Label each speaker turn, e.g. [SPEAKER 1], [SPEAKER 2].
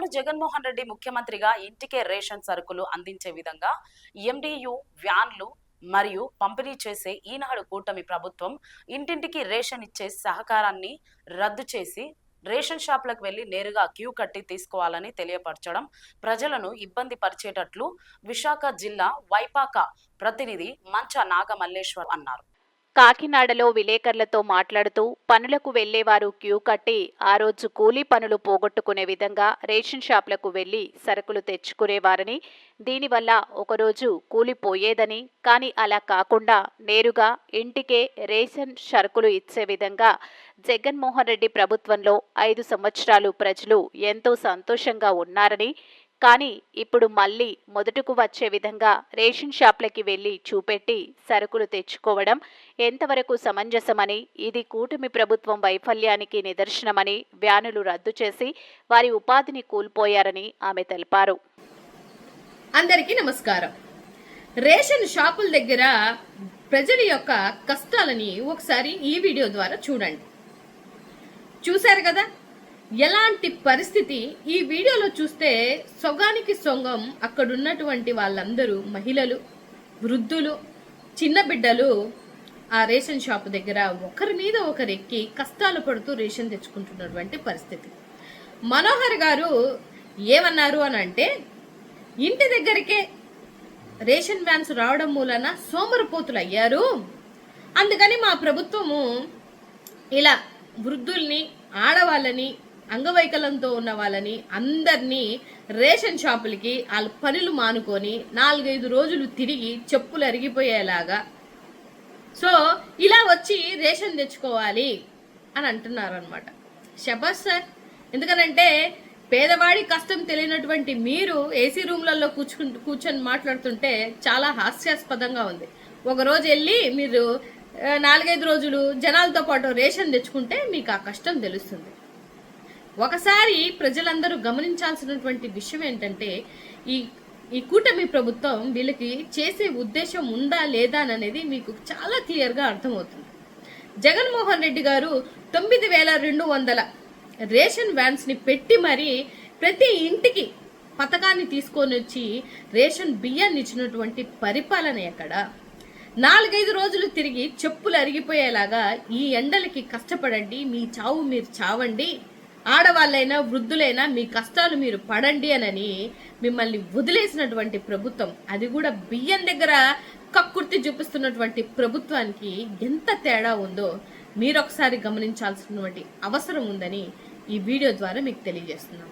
[SPEAKER 1] ఈనాడు జగన్మోహన్ రెడ్డి ముఖ్యమంత్రిగా ఇంటికే రేషన్ సరుకులు అందించే విధంగా ఎండియు వ్యాన్లు మరియు పంపిణీ చేసే ఈనాడు కూటమి ప్రభుత్వం ఇంటింటికి రేషన్ ఇచ్చే సహకారాన్ని రద్దు చేసి రేషన్ షాప్లకు వెళ్ళి నేరుగా క్యూ కట్టి తీసుకోవాలని తెలియపరచడం ప్రజలను ఇబ్బంది పరిచేటట్లు విశాఖ జిల్లా వైపాక ప్రతినిధి మంచ నాగమల్లేశ్వర్ అన్నారు.
[SPEAKER 2] కాకినాడలో విలేకరులతో మాట్లాడుతూ పనులకు వెళ్ళేవారు క్యూ కట్టి ఆ రోజు కూలీ పనులు పోగొట్టుకునే విధంగా రేషన్ షాపులకు వెళ్ళి సరుకులు తెచ్చుకునేవారని దీనివల్ల ఒకరోజు కూలిపోయేదని కానీ అలా కాకుండా నేరుగా ఇంటికే రేషన్ సరుకులు ఇచ్చే విధంగా జగన్మోహన్ రెడ్డి ప్రభుత్వంలో ఐదు సంవత్సరాలు ప్రజలు ఎంతో సంతోషంగా ఉన్నారని కానీ ఇప్పుడు మళ్ళీ మొదటకు వచ్చే విధంగా రేషన్ షాప్లకి వెళ్ళి చూపెట్టి సరుకులు తెచ్చుకోవడం ఎంతవరకు సమంజసమని ఇది కూటమి ప్రభుత్వం వైఫల్యానికి నిదర్శనమని వ్యానులు రద్దు చేసి వారి ఉపాధిని కోల్పోయారని ఆమె తెలిపారు.
[SPEAKER 3] అందరికీ నమస్కారం. రేషన్ షాపుల దగ్గర ప్రజల యొక్క కష్టాలని ఒకసారి ఈ వీడియో ద్వారా చూడండి. చూశారు కదా? ఎలాంటి పరిస్థితి ఈ వీడియోలో చూస్తే సొగానికి సొంగం అక్కడున్నటువంటి వాళ్ళందరూ మహిళలు వృద్ధులు చిన్న బిడ్డలు ఆ రేషన్ షాప్ దగ్గర ఒకరి మీద ఒకరు ఎక్కి కష్టాలు పడుతూ రేషన్ తెచ్చుకుంటున్నటువంటి పరిస్థితి. మనోహర్ గారు ఏమన్నారు అని అంటే ఇంటి దగ్గరికే రేషన్ వ్యాన్స్ రావడం మూలన సోమరపోతులు అయ్యారు. అందుకని మా ప్రభుత్వము ఇలా వృద్ధుల్ని ఆడవాళ్ళని అంగవైకల్యంతో ఉన్న వాళ్ళని అందరినీ రేషన్ షాపులకి వాళ్ళ పనులు మానుకొని నాలుగైదు రోజులు తిరిగి చెప్పులు అరిగిపోయేలాగా. సో ఇలా వచ్చి రేషన్ తెచ్చుకోవాలి అని అంటున్నారు అనమాట శబాస్ సార్ ఎందుకనంటే పేదవాడి కష్టం తెలియనటువంటి మీరు ఏసీ రూమ్లలో కూర్చు కూర్చొని మాట్లాడుతుంటే చాలా హాస్యాస్పదంగా ఉంది. ఒక రోజు వెళ్ళి మీరు నాలుగైదు రోజులు జనాలతో పాటు రేషన్ తెచ్చుకుంటే మీకు ఆ కష్టం తెలుస్తుంది. ఒకసారి ప్రజలందరూ గమనించాల్సినటువంటి విషయం ఏంటంటే ఈ ఈ కూటమి ప్రభుత్వం వీళ్ళకి చేసే ఉద్దేశం ఉందా లేదా అనేది మీకు చాలా క్లియర్గా అర్థమవుతుంది. జగన్మోహన్ రెడ్డి గారు తొమ్మిది వేల రెండు వందల రేషన్ వ్యాన్స్ని పెట్టి మరి ప్రతి ఇంటికి పథకాన్ని తీసుకొని వచ్చి రేషన్ బియ్యాన్ని ఇచ్చినటువంటి పరిపాలన ఎక్కడ? నాలుగైదు రోజులు తిరిగి చెప్పులు అరిగిపోయేలాగా ఈ ఎండలకి కష్టపడండి మీ చావు మీరు చావండి ఆడవాళ్ళైనా వృద్ధులైనా మీ కష్టాలు మీరు పడండి అనని మిమ్మల్ని వదిలేసినటువంటి ప్రభుత్వం అది కూడా బియ్యం దగ్గర కక్కుర్తి చూపిస్తున్నటువంటి ప్రభుత్వానికి ఎంత తేడా ఉందో మీరొకసారి గమనించాల్సినటువంటి అవసరం ఉందని ఈ వీడియో ద్వారా మీకు తెలియజేస్తున్నాం.